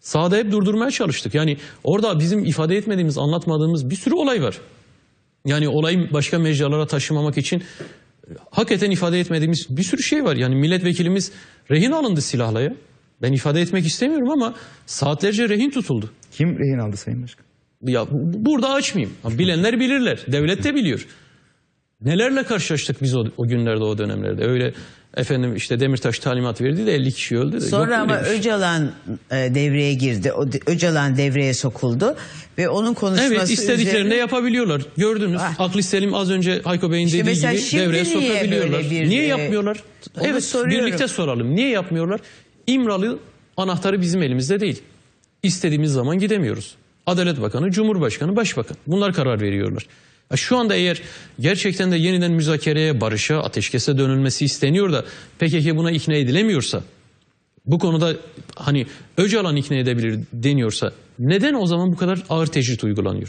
Sahada hep durdurmaya çalıştık. Yani orada bizim ifade etmediğimiz, anlatmadığımız bir sürü olay var. Yani olayı başka mecralara taşımamak için e, hakikaten ifade etmediğimiz bir sürü şey var. Yani milletvekilimiz rehin alındı silahla ya. Ben ifade etmek istemiyorum ama saatlerce rehin tutuldu. Kim rehin aldı Sayın Başkan? Ya bu- burada açmayayım. Bilenler bilirler. Devlet de biliyor. Nelerle karşılaştık biz o, o günlerde, o dönemlerde. Öyle efendim işte Demirtaş talimat verdi de 50 kişi öldü de. Sonra Yok ama şey. Öcalan e, devreye girdi. O Öcalan devreye sokuldu ve onun konuşması Evet istediklerini üzerine- yapabiliyorlar. Gördünüz. Ah. Aklı Selim az önce Hayko Bey'in İşte dediği gibi devreye niye sokabiliyorlar. bir, niye e, yapmıyorlar? onu evet soruyorum. birlikte soralım. Niye yapmıyorlar? İmralı anahtarı bizim elimizde değil. İstediğimiz zaman gidemiyoruz. Adalet Bakanı, Cumhurbaşkanı, Başbakan. Bunlar karar veriyorlar. Şu anda eğer gerçekten de yeniden müzakereye, barışa, ateşkese dönülmesi isteniyor da PKK buna ikna edilemiyorsa bu konuda hani Öcalan ikna edebilir deniyorsa neden o zaman bu kadar ağır tecrit uygulanıyor?